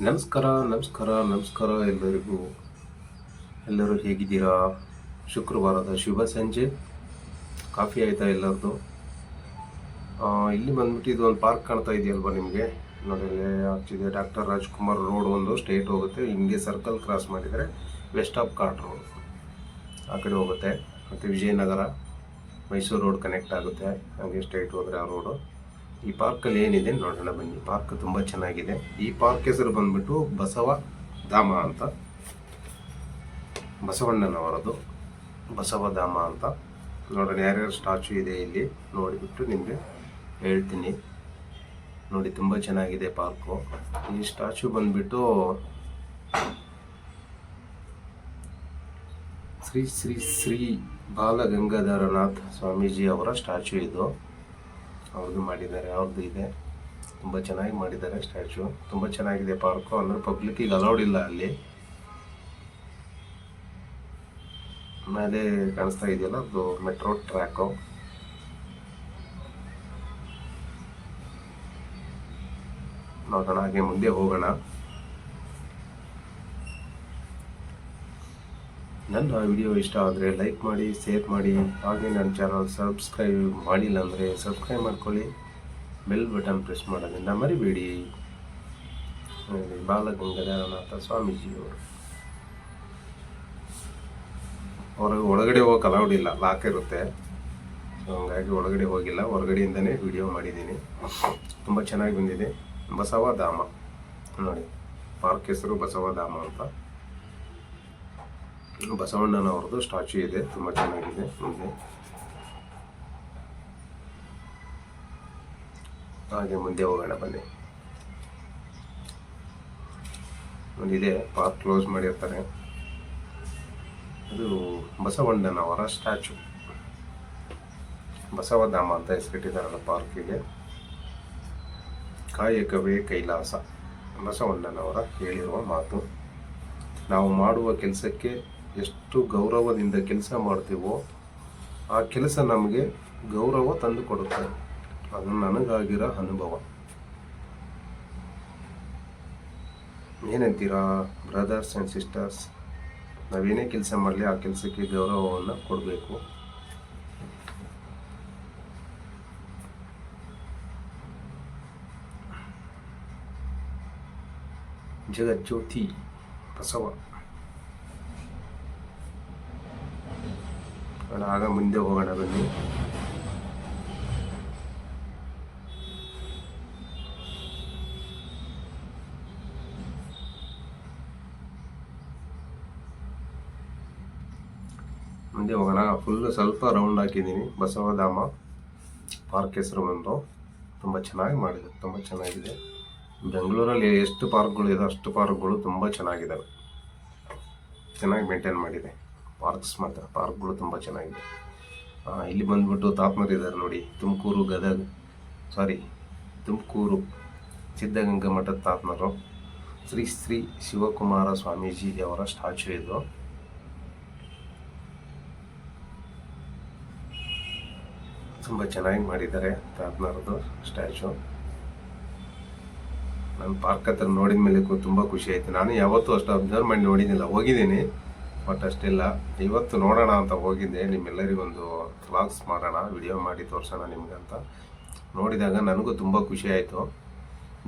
ನಮಸ್ಕಾರ ನಮಸ್ಕಾರ ನಮಸ್ಕಾರ ಎಲ್ಲರಿಗೂ. ಎಲ್ಲರೂ ಹೇಗಿದ್ದೀರಾ? ಶುಕ್ರವಾರದ ಶುಭ ಸಂಜೆ. ಕಾಫಿ ಆಯಿತಾ ಎಲ್ಲರದು? ಇಲ್ಲಿ ಬಂದ್ಬಿಟ್ಟು ಇದು ಒಂದು ಪಾರ್ಕ್ ಕಾಣ್ತಾ ಇದೆಯಲ್ವ ನಿಮಗೆ? ನೋಡಿ ಆಗ್ತಿದೆ ಡಾಕ್ಟರ್ ರಾಜ್ಕುಮಾರ್ ರೋಡ್ ಒಂದು ಸ್ಟೇಟ್ ಹೋಗುತ್ತೆ. ಹಿಂಗೆ ಸರ್ಕಲ್ ಕ್ರಾಸ್ ಮಾಡಿದರೆ ವೆಸ್ಟ್ ಆಫ್ ಕಾರ್ಟ್ ರೋಡ್. ಆ ಕಡೆ ಹೋಗುತ್ತೆ. ಮತ್ತು ವಿಜಯನಗರ, ಮೈಸೂರು ರೋಡ್ ಕನೆಕ್ಟ್ ಆಗುತ್ತೆ. ಹಾಗೆ ಸ್ಟೇಟ್ ಹೋದರೆ ಆ ರೋಡು. ಈ ಪಾರ್ಕಲ್ಲಿ ಏನಿದೆ ನೋಡೋಣ, ಬನ್ನಿ. ಪಾರ್ಕ್ ತುಂಬ ಚೆನ್ನಾಗಿದೆ. ಈ ಪಾರ್ಕ್ ಹೆಸರು ಬಂದ್ಬಿಟ್ಟು ಬಸವ ಧಾಮ ಅಂತ. ಬಸವಣ್ಣನವರದು ಬಸವ ಧಾಮ ಅಂತ. ನೋಡೋಣ, ಯಾರ್ಯಾರು ಸ್ಟ್ಯಾಚು ಇದೆ ಇಲ್ಲಿ. ನೋಡಿಬಿಟ್ಟು ನಿಮಗೆ ಹೇಳ್ತೀನಿ. ನೋಡಿ, ತುಂಬ ಚೆನ್ನಾಗಿದೆ ಪಾರ್ಕು ಈ ಸ್ಟ್ಯಾಚು ಬಂದ್ಬಿಟ್ಟು ಶ್ರೀ ಶ್ರೀ ಶ್ರೀ ಬಾಲಗಂಗಾಧರನಾಥ್ ಸ್ವಾಮೀಜಿ ಅವರ ಸ್ಟ್ಯಾಚು ಇದು. ಅವ್ರದ್ದು ಮಾಡಿದ್ದಾರೆ, ಅವ್ರದ್ದು ಇದೆ. ತುಂಬ ಚೆನ್ನಾಗಿ ಮಾಡಿದ್ದಾರೆ ಸ್ಟ್ಯಾಚು. ತುಂಬ ಚೆನ್ನಾಗಿದೆ ಪಾರ್ಕು. ಅಂದರೆ ಪಬ್ಲಿಕ್ಕಿಗೆ ಅಲೌಡ್ ಇಲ್ಲ ಅಲ್ಲಿ. ಮೇಲೆ ಕಾಣಿಸ್ತಾ ಇದೆಯಲ್ಲ, ಅದು ಮೆಟ್ರೋ ಟ್ರ್ಯಾಕು ನೋಡೋಣ, ಹಾಗೆ ಮುಂದೆ ಹೋಗೋಣ. ನನ್ನ ವಿಡಿಯೋ ಇಷ್ಟ ಆದರೆ ಲೈಕ್ ಮಾಡಿ ಶೇರ್ ಮಾಡಿ, ಹಾಗೆ ನನ್ನ ಚಾನಲ್ ಸಬ್ಸ್ಕ್ರೈಬ್ ಮಾಡಿಲ್ಲ ಅಂದರೆ ಸಬ್ಸ್ಕ್ರೈಬ್ ಮಾಡ್ಕೊಳ್ಳಿ. ಬೆಲ್ ಬಟನ್ ಪ್ರೆಸ್ ಮಾಡೋದ್ರಿಂದ ಮರಿಬೇಡಿ. ಬಾಲಗಂಗಾಧರನಾಥ ಸ್ವಾಮೀಜಿಯವರು. ಅವರು ಒಳಗಡೆ ಹೋಗಕ್ಕೆ ಅಲೌಡ್ ಇಲ್ಲ ಲಾಕ್ ಇರುತ್ತೆ. ಸೊ ಹಂಗಾಗಿ ಒಳಗಡೆ ಹೋಗಿಲ್ಲ, ಹೊರಗಡೆಯಿಂದನೇ ವಿಡಿಯೋ ಮಾಡಿದ್ದೀನಿ. ತುಂಬ ಚೆನ್ನಾಗಿ ಬಂದಿದೆ. ಬಸವ ಧಾಮ. ನೋಡಿ, ಪಾರ್ಕ್ ಹೆಸರು ಬಸವ ಧಾಮ ಅಂತ. ಬಸವಣ್ಣನವ್ರದ್ದು ಸ್ಟ್ಯಾಚು ಇದೆ, ತುಂಬ ಚೆನ್ನಾಗಿದೆ ಮುಂದೆ ಹಾಗೆ ಮುಂದೆ ಹೋಗೋಣ, ಬನ್ನಿ. ಒಂದಿದೆ ಪಾರ್ಕ್ ಕ್ಲೋಸ್ ಮಾಡಿರ್ತಾರೆ. ಅದು ಬಸವಣ್ಣನವರ ಸ್ಟ್ಯಾಚು. ಬಸವಧಾಮ ಅಂತ ಹೆಸರಿಟ್ಟಿದ್ದಾರಲ್ಲ ಪಾರ್ಕಿಗೆ. ಕಾಯಕವೇ ಕೈಲಾಸ. ಬಸವಣ್ಣನವರ ಹೇಳಿರುವ ಮಾತು. ನಾವು ಮಾಡುವ ಕೆಲಸಕ್ಕೆ ಎಷ್ಟು ಗೌರವದಿಂದ ಕೆಲಸ ಮಾಡ್ತೀವೋ ಆ ಕೆಲಸ ನಮಗೆ ಗೌರವ ತಂದು ಕೊಡುತ್ತೆ ಅದು ನನಗಾಗಿರೋ ಅನುಭವ. ಏನಂತೀರಾ ಬ್ರದರ್ಸ್ ಆ್ಯಂಡ್ ಸಿಸ್ಟರ್ಸ್ ನಾವೇನೇ ಕೆಲಸ ಮಾಡಲಿ, ಆ ಕೆಲಸಕ್ಕೆ ಗೌರವವನ್ನು ಕೊಡಬೇಕು. ಜಗಜ್ಯೋತಿ ಬಸವ. ಆಗ ಮುಂದೆ ಹೋಗೋಣ ಬನ್ನಿ. ಮುಂದೆ ಹೋಗೋಣ. ಫುಲ್ಲು ಸ್ವಲ್ಪ ರೌಂಡ್ ಹಾಕಿದ್ದೀನಿ. ಬಸವಧಾಮ ಪಾರ್ಕ್ ಹೆಸರು ಬಂದು ತುಂಬ ಚೆನ್ನಾಗಿ ಮಾಡಿದೆ. ತುಂಬ ಚೆನ್ನಾಗಿದೆ. ಬೆಂಗಳೂರಲ್ಲಿ ಎಷ್ಟು ಪಾರ್ಕ್ಗಳು ಇದೆ, ಅಷ್ಟು ಪಾರ್ಕ್ಗಳು ತುಂಬ ಚೆನ್ನಾಗಿದ್ದಾವೆ ಚೆನ್ನಾಗಿ ಮೇಂಟೈನ್ ಮಾಡಿದೆ. ಪಾರ್ಕ್ಸ್ ಮಾತ್ರ ಪಾರ್ಕ್ಗಳು ತುಂಬ ಚೆನ್ನಾಗಿದೆ. ಇಲ್ಲಿ ಬಂದ್ಬಿಟ್ಟು ತಾಪ್ನರ್ ಇದ್ದಾರೆ ನೋಡಿ. ತುಮಕೂರು ಗದಗ ಸಾರಿ ತುಮಕೂರು ಸಿದ್ಧಗಂಗಾ ಮಠದ ತಾಪ್ನರು. ಶ್ರೀ ಶ್ರೀ ಶಿವಕುಮಾರ ಸ್ವಾಮೀಜಿ ಅವರ ಸ್ಟ್ಯಾಚು ಇದು. ತುಂಬ ಚೆನ್ನಾಗಿ ಮಾಡಿದ್ದಾರೆ ತಾಪ್ನರದು ಸ್ಟ್ಯಾಚು ನಾನು ಪಾರ್ಕ್ ಹತ್ರ ನೋಡಿದ ಮೇಲೆ ತುಂಬ ಖುಷಿ ಆಯ್ತು. ನಾನು ಯಾವತ್ತೂ ಅಷ್ಟು ಅಬ್ಸರ್ವ್ ಮಾಡಿ ನೋಡಿದ್ದಿಲ್ಲ. ಹೋಗಿದ್ದೀನಿ. ಬಟ್ ಅಷ್ಟಿಲ್ಲ. ಇವತ್ತು ನೋಡೋಣ ಅಂತ ಹೋಗಿದ್ದೆ. ನಿಮ್ಮೆಲ್ಲರಿಗೊಂದು ವ್ಲಾಗ್ಸ್ ಮಾಡೋಣ ವಿಡಿಯೋ ಮಾಡಿ ತೋರಿಸೋಣ ನಿಮಗಂತ ನೋಡಿದಾಗ ನನಗೂ ತುಂಬ ಖುಷಿ ಆಯಿತು.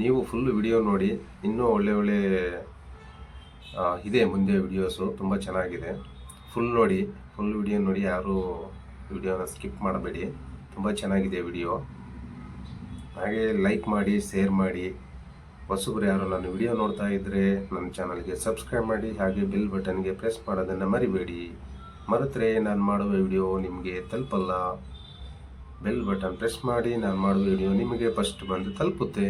ನೀವು ಫುಲ್ ವಿಡಿಯೋ ನೋಡಿ, ಇನ್ನೂ ಒಳ್ಳೆ ಒಳ್ಳೆ ಇದೆ ಮುಂದೆ ವಿಡಿಯೋಸು ತುಂಬ ಚೆನ್ನಾಗಿದೆ. ಫುಲ್ ನೋಡಿ ಫುಲ್ ವಿಡಿಯೋ ನೋಡಿ ಯಾರೂ ವಿಡಿಯೋನ ಸ್ಕಿಪ್ ಮಾಡಬೇಡಿ. ತುಂಬ ಚೆನ್ನಾಗಿದೆ ವಿಡಿಯೋ ಹಾಗೆ ಲೈಕ್ ಮಾಡಿ ಶೇರ್ ಮಾಡಿ. ಹೊಸಬ್ರು ಯಾರು ನನ್ನ ವಿಡಿಯೋ ನೋಡ್ತಾ ಇದ್ದರೆ ನನ್ನ ಚಾನಲ್ಗೆ ಸಬ್ಸ್ಕ್ರೈಬ್ ಮಾಡಿ, ಹಾಗೆ ಬಿಲ್ ಬಟನ್ಗೆ ಪ್ರೆಸ್ ಮಾಡೋದನ್ನು ಮರಿಬೇಡಿ. ಮರೆತರೆ ನಾನು ಮಾಡುವ ವಿಡಿಯೋ ನಿಮಗೆ ತಲುಪಲ್ಲ. ಬೆಲ್ ಬಟನ್ ಪ್ರೆಸ್ ಮಾಡಿ, ನಾನು ಮಾಡುವ ವಿಡಿಯೋ ನಿಮಗೆ ಫಸ್ಟ್ ಬಂದು ತಲುಪುತ್ತೆ.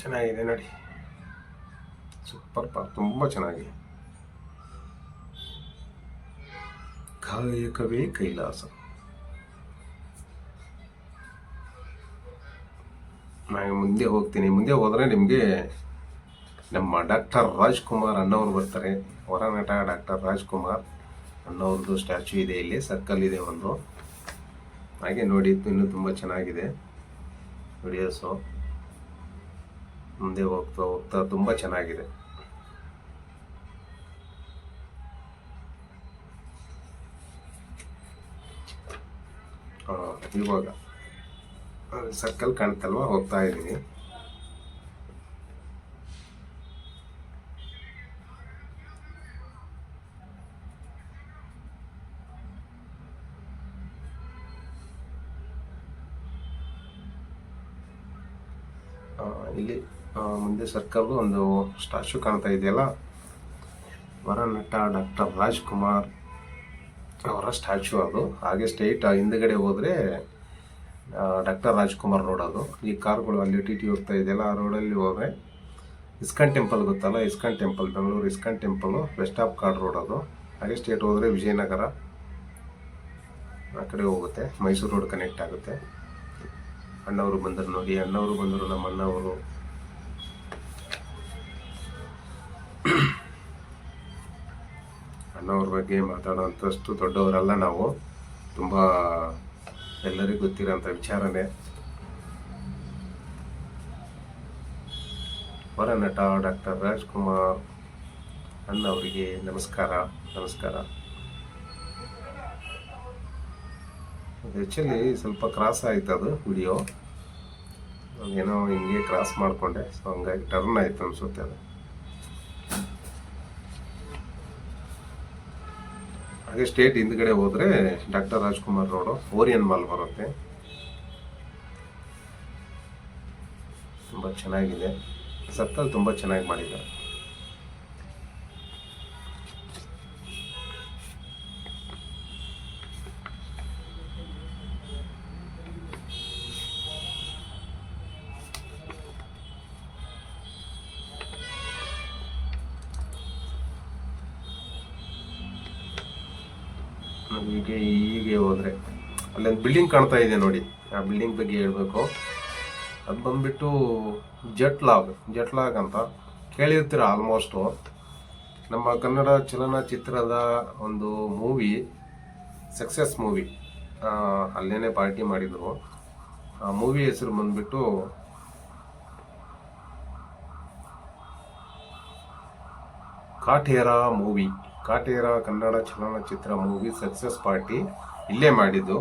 ಚೆನ್ನಾಗಿದೆ ನೋಡಿ. ಸೂಪರ್ ಪಾರ್ಕ್ ತುಂಬ ಚೆನ್ನಾಗಿದೆ. ಕಾಯಕವೇ ಕೈಲಾಸ. ನಾನು ಮುಂದೆ ಹೋಗ್ತೀನಿ. ಮುಂದೆ ಹೋದರೆ ನಿಮಗೆ ನಮ್ಮ ಡಾಕ್ಟರ್ ರಾಜ್ಕುಮಾರ್ ಅಣ್ಣವ್ರು ಬರ್ತಾರೆ. ಹೊರನಟ ಡಾಕ್ಟರ್ ರಾಜ್ಕುಮಾರ್ ಅನ್ನೋರ್ದು ಸ್ಟ್ಯಾಚು ಇದೆ ಇಲ್ಲಿ. ಸರ್ಕಲ್ ಇದೆ ಒಂದು. ಹಾಗೆ ನೋಡಿ, ಇನ್ನೂ ತುಂಬ ಚೆನ್ನಾಗಿದೆ ವಿಡಿಯೋಸು ಮುಂದೆ ಹೋಗ್ತಾ ಹೋಗ್ತಾ ತುಂಬ ಚೆನ್ನಾಗಿದೆ. ಇವಾಗ. ಸರ್ಕಲ್ ಕಾಣ್ತಲ್ವ? ಹೋಗ್ತಾ ಇದ್ದೀನಿ ಇಲ್ಲಿ ಮುಂದೆ ಸರ್ಕಲ್ ಒಂದು ಸ್ಟ್ಯಾಚು ಕಾಣ್ತಾ ಇದೆಯಲ್ಲ? ವರನಟ ಡಾಕ್ಟರ್ ರಾಜ್ಕುಮಾರ್ ಅವರ ಸ್ಟ್ಯಾಚು ಅದು. ಹಾಗೆ ಸ್ಟ್ರೈಟ್ ಹಿಂದ್ಗಡೆ ಹೋದರೆ ಡಾಕ್ಟರ್ ರಾಜ್ಕುಮಾರ್ ರೋಡ್ ಅದು. ಈ ಕಾರ್ಗಳು ಅಲ್ಲಿ ಟಿ ಟಿ ಹೋಗ್ತಾ ಇದೆಯಲ್ಲ, ಆ ರೋಡಲ್ಲಿ ಹೋದರೆ ಇಸ್ಕಾನ್ ಟೆಂಪಲ್ ಗೊತ್ತಲ್ಲ? ISKCON temple, Bengaluru ISKCON temple West of Chord Road ಅದು. ಹಾಗೆ ಸ್ಟೇಟ್ ಹೋದರೆ ವಿಜಯನಗರ, ಆ ಕಡೆ ಹೋಗುತ್ತೆ. ಮೈಸೂರು ರೋಡ್ ಕನೆಕ್ಟ್ ಆಗುತ್ತೆ. ಅಣ್ಣವರು ಬಂದರು ನೋಡಿ, ಅಣ್ಣವರು ಬಂದರು, ನಮ್ಮ ಅಣ್ಣವರು. ಅಣ್ಣವ್ರ ಬಗ್ಗೆ ಮಾತಾಡೋಂಥಷ್ಟು ದೊಡ್ಡವರಲ್ಲ ನಾವು. ತುಂಬ ಎಲ್ಲರಿಗೂ ಗೊತ್ತಿರೋಂಥ ವಿಚಾರನೇ. ಹೊರ ನಟ ಡಾಕ್ಟರ್ ರಾಜ್ಕುಮಾರ್ ಅಣ್ಣವರಿಗೆ ನಮಸ್ಕಾರ ನಮಸ್ಕಾರ. ಆ್ಯಕ್ಚುಲಿ ಸ್ವಲ್ಪ ಕ್ರಾಸ್ ಆಯಿತು ಅದು ವಿಡಿಯೋ ಏನೋ ಹಿಂಗೆ ಕ್ರಾಸ್ ಮಾಡಿಕೊಂಡೆ ಸೊ ಹಂಗಾಗಿ ಟರ್ನ್ ಆಯಿತು ಅನಿಸುತ್ತೆ ಅದು. ಹಾಗೆ ಸ್ಟೇಟ್ ಹಿಂದ್ಗಡೆ ಹೋದ್ರೆ doctor Rajkumar road Orion Mall ಬರುತ್ತೆ. ತುಂಬ ಚೆನ್ನಾಗಿದೆ. ಸತ್ತಲ್ಲಿ ತುಂಬ ಚೆನ್ನಾಗಿ ಮಾಡಿದ್ದಾರೆ. ಹೀಗೆ ಹೀಗೆ ಹೋದರೆ. ಅಲ್ಲೊಂದು ಬಿಲ್ಡಿಂಗ್ ಕಾಣ್ತಾ ಇದೆ ನೋಡಿ. ಆ ಬಿಲ್ಡಿಂಗ್ ಬಗ್ಗೆ ಹೇಳಬೇಕು. ಅದು ಬಂದ್ಬಿಟ್ಟು ಜಟ್ಲಾಗ್ ಜಟ್ಲಾಗ್ ಅಂತ ಕೇಳಿರ್ತೀರ ಆಲ್ಮೋಸ್ಟು ನಮ್ಮ ಕನ್ನಡ ಚಲನಚಿತ್ರದ ಒಂದು ಮೂವಿ ಸಕ್ಸಸ್ ಮೂವಿ ಅಲ್ಲೇನೆ ಪಾರ್ಟಿ ಮಾಡಿದರು. ಆ ಮೂವಿ ಹೆಸರು ಬಂದ್ಬಿಟ್ಟು ಕಾಟೇರ ಮೂವಿ ಕಾಟೇರ ಕನ್ನಡ ಚಲನಚಿತ್ರ ಮೂವಿ ಸಕ್ಸಸ್ ಪಾರ್ಟಿ ಇಲ್ಲೇ ಮಾಡಿದ್ದು.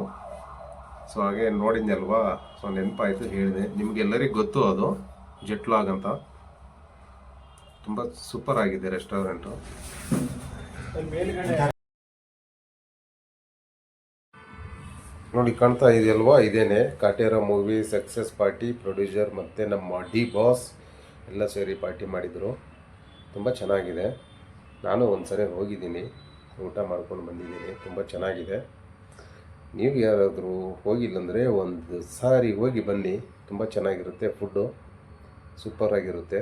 ಸೊ ಹಾಗೆ ನೋಡಿದ್ದೆ ಅಲ್ವಾ? ಸೊ ನೆನಪಾಯಿತು ಹೇಳಿದೆ. ನಿಮಗೆಲ್ಲರಿಗೂ ಗೊತ್ತು ಅದು. ಜೆಟ್ಲಾಗ್ ಅಂತ. ತುಂಬ ಸೂಪರ್ ಆಗಿದೆ ರೆಸ್ಟೋರೆಂಟು ನೋಡಿ, ಕಾಣ್ತಾ ಇದೆಯಲ್ವಾ? ಇದೇನೆ. Kaatera movie success party producer ಮತ್ತು ನಮ್ಮ ಡಿ ಬಾಸ್ ಎಲ್ಲ ಸೇರಿ ಪಾರ್ಟಿ ಮಾಡಿದರು. ತುಂಬ ಚೆನ್ನಾಗಿದೆ. ನಾನು ಒಂದು ಸರಿ ಹೋಗಿದ್ದೀನಿ, ಊಟ ಮಾಡ್ಕೊಂಡು ಬಂದಿದ್ದೀನಿ, ತುಂಬ ಚೆನ್ನಾಗಿದೆ. ನೀವು ಯಾರಾದರೂ ಹೋಗಿಲ್ಲಂದರೆ ಒಂದು ಸಾರಿ ಹೋಗಿ ಬನ್ನಿ, ತುಂಬ ಚೆನ್ನಾಗಿರುತ್ತೆ ಫುಡ್ಡು ಸೂಪರಾಗಿರುತ್ತೆ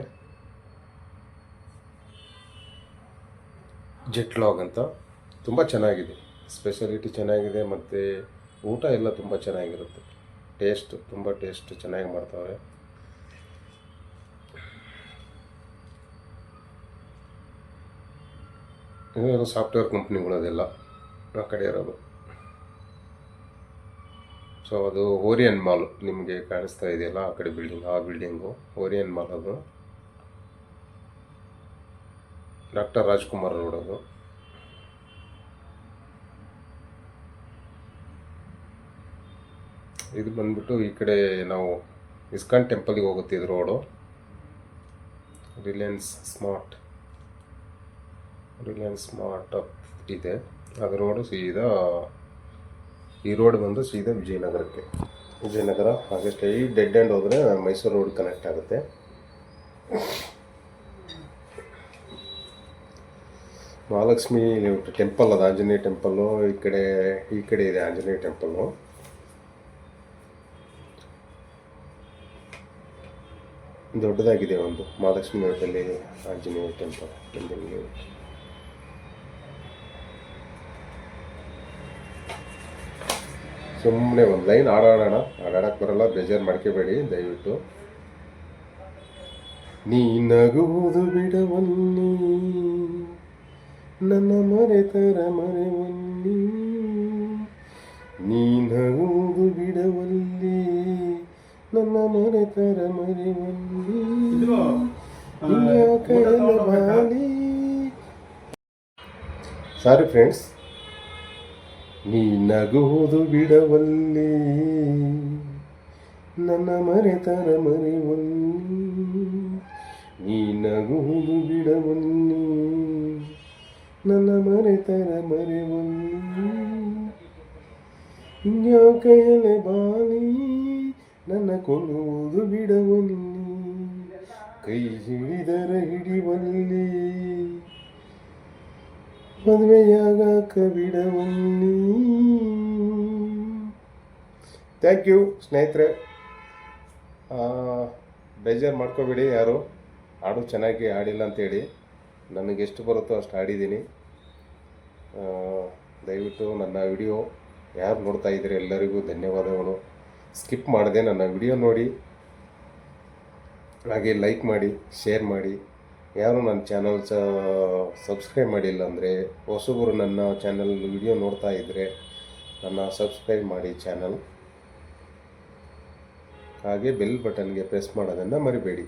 ಜೆಟ್ ಲಾಗ್ ಅಂತ, ತುಂಬ ಚೆನ್ನಾಗಿದೆ. ಸ್ಪೆಷಾಲಿಟಿ ಚೆನ್ನಾಗಿದೆ ಮತ್ತು ಊಟ ಎಲ್ಲ ತುಂಬ ಚೆನ್ನಾಗಿರುತ್ತೆ. ಟೇಸ್ಟ್, ತುಂಬ ಟೇಸ್ಟ್ ಚೆನ್ನಾಗಿ ಮಾಡ್ತಾರೆ ಇವೆಲ್ಲ ಸಾಫ್ಟ್ವೇರ್ ಕಂಪ್ನಿಗಳು ಅದೆಲ್ಲ ಆ ಕಡೆ ಇರೋದು. ಸೊ ಅದು ಓರಿಯನ್ ಮಾಲ್ ನಿಮಗೆ ಕಾಣಿಸ್ತಾ ಇದೆಯಲ್ಲ ಆ ಕಡೆ ಬಿಲ್ಡಿಂಗ್ ಆ ಬಿಲ್ಡಿಂಗು ಓರಿಯನ್ ಮಾಲ್ ಅದು. ಡಾಕ್ಟರ್ ರಾಜ್ಕುಮಾರ್ ರೋಡ್ ಅದು. ಇದು ಬಂದ್ಬಿಟ್ಟು ಈ ಕಡೆ ನಾವು ಇಸ್ಕಾನ್ ಟೆಂಪಲ್ಗೆ ಹೋಗುತ್ತೆ ಇದು road Reliance Smart Reliance Smart ಇದೆ. ಅದು ರೋಡು ಸೀದಾ ಈ ರೋಡ್ ಬಂದು ಸೀದಾ ವಿಜಯನಗರಕ್ಕೆ. ವಿಜಯನಗರ ಹಾಗೆ ಸ್ಟ್ರೈಟ್ ಡೆಡ್ ಆ್ಯಂಡ್ ಹೋದರೆ ಮೈಸೂರು ರೋಡ್ ಕನೆಕ್ಟ್ ಆಗುತ್ತೆ. ಮಹಾಲಕ್ಷ್ಮಿ ಟೆಂಪಲ್ ಅದು, ಆಂಜನೇಯ ಟೆಂಪಲ್ಲು ಈ ಕಡೆ ಈ ಕಡೆ ಇದೆ ಆಂಜನೇಯ ಟೆಂಪಲ್ಲು ದೊಡ್ಡದಾಗಿದೆ ಒಂದು ಮಹಾಲಕ್ಷ್ಮಿ ಆಂಜನೇಯ ಟೆಂಪಲ್ ಟೆಂಪಲ್ ಸುಮ್ಮನೆ ಒಂದು ಲೈನ್ ಹಾಡಾಡೋಣ ಆಡಾಡಕ್ಕೆ ಬರಲ್ಲ ಬೇಜಾರು ಮಾಡ್ಕೋಬೇಡಿ ದಯವಿಟ್ಟು. ನೀ ನಗುವುದು ಬಿಡವನ್ನಿ ನನ್ನ ಮರೆತರ ಮರೆವನ್ನಿ. ನೀ ನಗುವುದು ಬಿಡವಲ್ಲಿ ನನ್ನ ಮರೆತರ ಮರಿವಲ್ಲಿ. ಬಾಲಿ. ಸಾರಿ ಫ್ರೆಂಡ್ಸ್ ನೀ ನಗುವುದು ಬಿಡವಲ್ಲಿ, ನನ್ನ ಮರೆತರ ಮರಿವಲ್ಲಿ. ನೀ ನಗುವುದು ಬಿಡವಲ್ಲಿ, ನನ್ನ ಮರೆತರ ಮರೆವಲ್ಲಿ. ಇನ್ಯಾಕೆಲೆ ಬಾಲಿ, ನನ್ನ ಕೊಲ್ಲುವುದು ಬಿಡವಲ್ಲಿ. ಕೈ ಹಿಡಿದರ ಹಿಡಿವಲ್ಲಿ. ಮದುವೆಯಾಗಾಕ ಬಿಡವಲ್ಲಿ ಥ್ಯಾಂಕ್ ಯು ಸ್ನೇಹಿತರೆ. ಬೇಜಾರು ಮಾಡ್ಕೋಬೇಡಿ ಯಾರು. ಹಾಡು ಚೆನ್ನಾಗಿ ಆಡಿಲ್ಲ ಅಂತೇಳಿ. ನನಗೆ ಎಷ್ಟು ಬರುತ್ತೋ ಅಷ್ಟು ಹಾಡಿದ್ದೀನಿ. ದಯವಿಟ್ಟು ನನ್ನ ವಿಡಿಯೋ ಯಾರು ನೋಡ್ತಾ ಇದ್ದೀರಿ ಎಲ್ಲರಿಗೂ ಧನ್ಯವಾದಗಳು. ಸ್ಕಿಪ್ ಮಾಡಿದೆ ನನ್ನ ವಿಡಿಯೋ ನೋಡಿ. ಹಾಗೆ ಲೈಕ್ ಮಾಡಿ, ಶೇರ್ ಮಾಡಿ. ಯಾರು ನನ್ನ ಚಾನಲ್ ಸಬ್ಸ್ಕ್ರೈಬ್ ಮಾಡಿಲ್ಲ ಅಂದರೆ ಹೊಸಬರು ನನ್ನ ಚಾನಲ್ ವಿಡಿಯೋ ನೋಡ್ತಾ ಇದ್ದರೆ ನನ್ನ ಸಬ್ಸ್ಕ್ರೈಬ್ ಮಾಡಿ ಚಾನಲ್. ಹಾಗೆ ಬೆಲ್ ಬಟನ್ಗೆ ಪ್ರೆಸ್ ಮಾಡೋದನ್ನು ಮರಿಬೇಡಿ.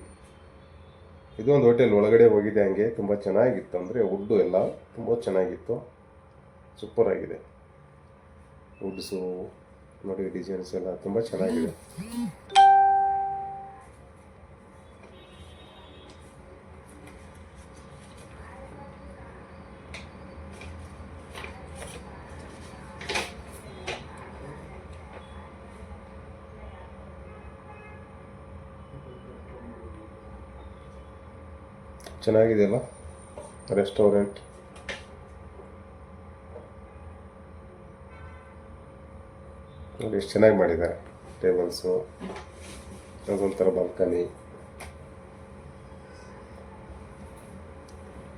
ಇದೊಂದು ಹೋಟೆಲ್ ಒಳಗಡೆ ಹೋಗಿದೆ ಹಂಗೆ, ತುಂಬ ಚೆನ್ನಾಗಿತ್ತು ಅಂದರೆ ವುಡ್ಡು ಎಲ್ಲ ತುಂಬ ಚೆನ್ನಾಗಿತ್ತು. ಸೂಪರ್ ಆಗಿದೆ. ವುಡ್ಸು, ನೋಡಿ, ಡಿಸೈನ್ಸ್ ಎಲ್ಲ ತುಂಬ ಚೆನ್ನಾಗಿದೆ. ಚೆನ್ನಾಗಿದೆಯಲ್ಲ? ರೆಸ್ಟೋರೆಂಟ್ ನೋಡಿ, ಎಷ್ಟು ಚೆನ್ನಾಗಿ ಮಾಡಿದ್ದಾರೆ. ಟೇಬಲ್ಸು ಅದೊಂಥರ ಬಾಲ್ಕನಿ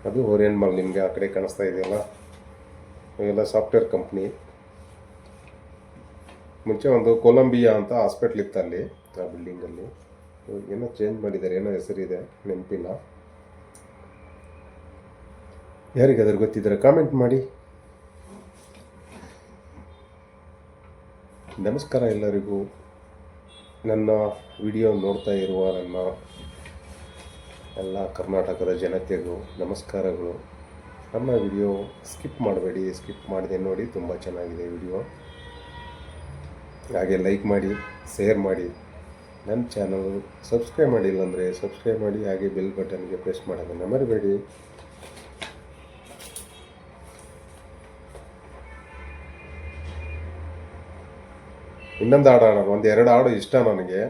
ಅದು ಓರಿಯನ್ ಮಾಲ್ ನಿಮಗೆ ಆ ಕಡೆ ಕಾಣಿಸ್ತಾ ಇದೆಯಲ್ಲ? ಇವೆಲ್ಲ ಸಾಫ್ಟ್ವೇರ್ ಕಂಪ್ನಿ ಮುಂಚೆ ಒಂದು ಕೊಲಂಬಿಯಾ ಅಂತ ಹಾಸ್ಪಿಟ್ಲ್ ಇತ್ತು ಅಲ್ಲಿ, ಆ ಬಿಲ್ಡಿಂಗಲ್ಲಿ ಏನೋ ಚೇಂಜ್ ಮಾಡಿದ್ದಾರೆ, ಏನೋ ಹೆಸರಿದೆ, ನೆನಪಿಲ್ಲ. ಯಾರಿಗಾದ್ರೂ ಗೊತ್ತಿದ್ದರೆ ಕಾಮೆಂಟ್ ಮಾಡಿ. ನಮಸ್ಕಾರ ಎಲ್ಲರಿಗೂ. ನನ್ನ ವಿಡಿಯೋ ನೋಡ್ತಾ ಇರುವ ನನ್ನ ಎಲ್ಲ ಕರ್ನಾಟಕದ ಜನತೆಗೂ ನಮಸ್ಕಾರಗಳು. ನಮ್ಮ ವಿಡಿಯೋ ಸ್ಕಿಪ್ ಮಾಡಬೇಡಿ ಸ್ಕಿಪ್ ಮಾಡಿದೆ ನೋಡಿ ತುಂಬ ಚೆನ್ನಾಗಿದೆ ವಿಡಿಯೋ ಹಾಗೆ ಲೈಕ್ ಮಾಡಿ ಶೇರ್ ಮಾಡಿ. ನನ್ನ ಚಾನಲ್ ಸಬ್ಸ್ಕ್ರೈಬ್ ಮಾಡಿಲ್ಲ ಅಂದರೆ ಸಬ್ಸ್ಕ್ರೈಬ್ ಮಾಡಿ, ಹಾಗೆ ಬೆಲ್ ಬಟನ್ಗೆ ಪ್ರೆಸ್ ಮಾಡೋದನ್ನು ಮರಿಬೇಡಿ. ಇನ್ನೊಂದು ಹಾಡು ಆಡೋಣ ಒಂದು ಎರಡು ಹಾಡು ಇಷ್ಟ ನನಗೆ.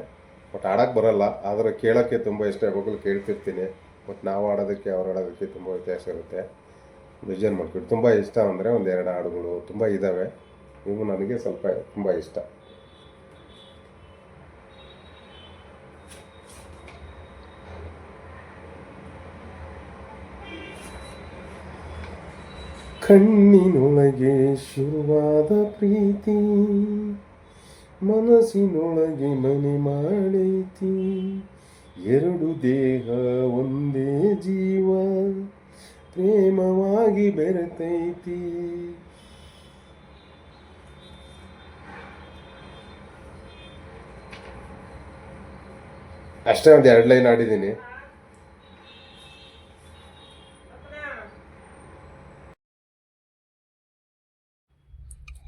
ಬಟ್ ಆಡೋಕ್ಕೆ ಬರೋಲ್ಲ, ಆದರೆ ಕೇಳೋಕ್ಕೆ ತುಂಬ ಇಷ್ಟ. ಯಾವಾಗಲೂ ಕೇಳ್ತಿರ್ತೀನಿ, ಬಟ್ ನಾವು ಆಡೋದಕ್ಕೆ ಅವ್ರು ಆಡೋದಕ್ಕೆ ತುಂಬ ವ್ಯತ್ಯಾಸ ಇರುತ್ತೆ. ಬೇಜಾರು ಮಾಡ್ಕೊಡಿ ತುಂಬ ಇಷ್ಟ ಅಂದರೆ ಒಂದು ಎರಡು ಹಾಡುಗಳು ತುಂಬ ಇದ್ದಾವೆ. ಇವು ನನಗೆ ಸ್ವಲ್ಪ ತುಂಬ ಇಷ್ಟ. ಕಣ್ಣಿನೊಳಗೆ ಶುರುವಾದ ಪ್ರೀತಿ. ಮನಸ್ಸಿನೊಳಗೆ ಮನೆ ಮಾಡೈತಿ ಎರಡು ದೇಹ, ಒಂದೇ ಜೀವ. ಪ್ರೇಮವಾಗಿ ಬೆರೆತೈತಿ. ಅಷ್ಟೇ ಒಂದು ಎರಡು ಲೈನ್ ಆಡಿದ್ದೀನಿ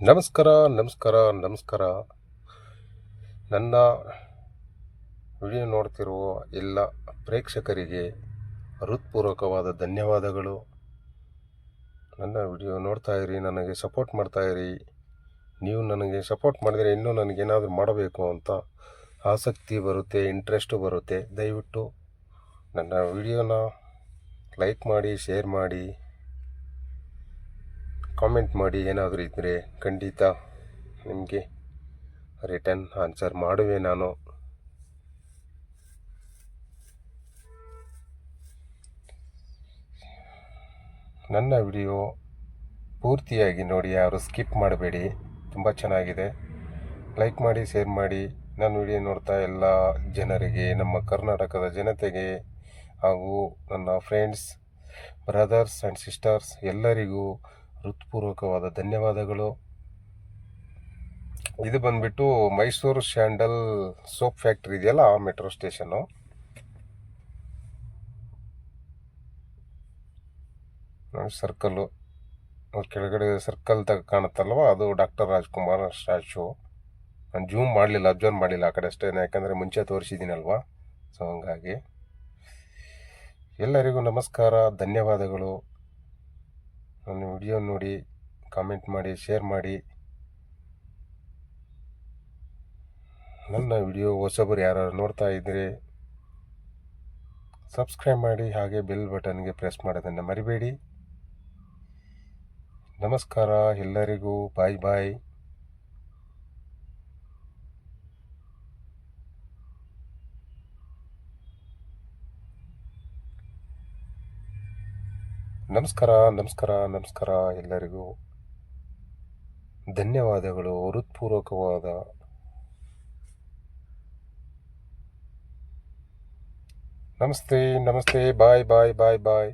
ನಮಸ್ಕಾರ ನಮಸ್ಕಾರ ನಮಸ್ಕಾರ. ನನ್ನ ವಿಡಿಯೋ ನೋಡ್ತಿರುವ ಎಲ್ಲ ಪ್ರೇಕ್ಷಕರಿಗೆ ಹೃತ್ಪೂರ್ವಕವಾದ ಧನ್ಯವಾದಗಳು. ನನ್ನ ವಿಡಿಯೋ ನೋಡ್ತಾ ಇರಿ, ನನಗೆ ಸಪೋರ್ಟ್ ಮಾಡ್ತಾ ಇರಿ. ನೀವು ನನಗೆ ಸಪೋರ್ಟ್ ಮಾಡಿದರೆ ಇನ್ನೂ ನನಗೇನಾದರೂ ಮಾಡಬೇಕು ಅಂತ ಆಸಕ್ತಿ ಬರುತ್ತೆ ಇಂಟ್ರೆಸ್ಟು ಬರುತ್ತೆ. ದಯವಿಟ್ಟು ನನ್ನ ವಿಡಿಯೋನ ಲೈಕ್ ಮಾಡಿ ಶೇರ್ ಮಾಡಿ ಕಾಮೆಂಟ್ ಮಾಡಿ ಏನಾದರೂ ಇದ್ದರೆ ಖಂಡಿತ ನಿಮಗೆ ರಿಟರ್ನ್ ಆನ್ಸರ್ ಮಾಡುವೆ ನಾನು. ನನ್ನ ವಿಡಿಯೋ ಪೂರ್ತಿಯಾಗಿ ನೋಡಿ, ಯಾರು ಸ್ಕಿಪ್ ಮಾಡಬೇಡಿ. ತುಂಬ ಚೆನ್ನಾಗಿದೆ. ಲೈಕ್ ಮಾಡಿ, ಶೇರ್ ಮಾಡಿ. ನನ್ನ ವಿಡಿಯೋ ನೋಡ್ತಾ ಎಲ್ಲ ಜನರಿಗೆ, ನಮ್ಮ ಕರ್ನಾಟಕದ ಜನತೆಗೆ ಹಾಗೂ ನನ್ನ ಫ್ರೆಂಡ್ಸ್ ಬ್ರದರ್ಸ್ ಆ್ಯಂಡ್ ಸಿಸ್ಟರ್ಸ್ ಎಲ್ಲರಿಗೂ ಹೃತ್ಪೂರ್ವಕವಾದ ಧನ್ಯವಾದಗಳು. ಇದು ಬಂದ್ಬಿಟ್ಟು ಮೈಸೂರು ಸ್ಯಾಂಡಲ್ ಸೋಪ್ ಫ್ಯಾಕ್ಟ್ರಿ ಇದೆಯಲ್ಲ, ಆ ಮೆಟ್ರೋ ಸ್ಟೇಷನ್ನು ಸರ್ಕಲ್ಲು. ಕೆಳಗಡೆ ಸರ್ಕಲ್ ತಗ ಕಾಣುತ್ತಲ್ವ? ಅದು ಡಾಕ್ಟರ್ ರಾಜ್ಕುಮಾರ್ ಸ್ಟ್ಯಾಚು. ನಾನು ಜೂಮ್ ಮಾಡಲಿಲ್ಲ, ಅಬ್ಸರ್ವ್ ಮಾಡಲಿಲ್ಲ ಆ ಕಡೆ ಅಷ್ಟೇ, ಯಾಕಂದರೆ ಮುಂಚೆ ತೋರಿಸಿದ್ದೀನಲ್ವ? ಸೊ ಹಂಗಾಗಿ. ಎಲ್ಲರಿಗೂ ನಮಸ್ಕಾರ, ಧನ್ಯವಾದಗಳು. ನನ್ನ ವಿಡಿಯೋ ನೋಡಿ, ಕಾಮೆಂಟ್ ಮಾಡಿ, ಶೇರ್ ಮಾಡಿ. ನನ್ನ ವಿಡಿಯೋ ಹೊಸಬರು ಯಾರು ನೋಡ್ತಾ ಇದ್ದರೆ ಸಬ್ಸ್ಕ್ರೈಬ್ ಮಾಡಿ, ಹಾಗೆ ಬೆಲ್ ಬಟನ್ಗೆ ಪ್ರೆಸ್ ಮಾಡೋದನ್ನು ಮರಿಬೇಡಿ. ನಮಸ್ಕಾರ ಎಲ್ಲರಿಗೂ ಬಾಯ್ ಬಾಯ್ ನಮಸ್ಕಾರ ನಮಸ್ಕಾರ ನಮಸ್ಕಾರ ಎಲ್ಲರಿಗೂ. ಧನ್ಯವಾದಗಳು, ಹೃತ್ಪೂರ್ವಕವಾದ ನಮಸ್ತೆ ನಮಸ್ತೆ ಬಾಯ್ ಬಾಯ್ ಬಾಯ್ ಬಾಯ್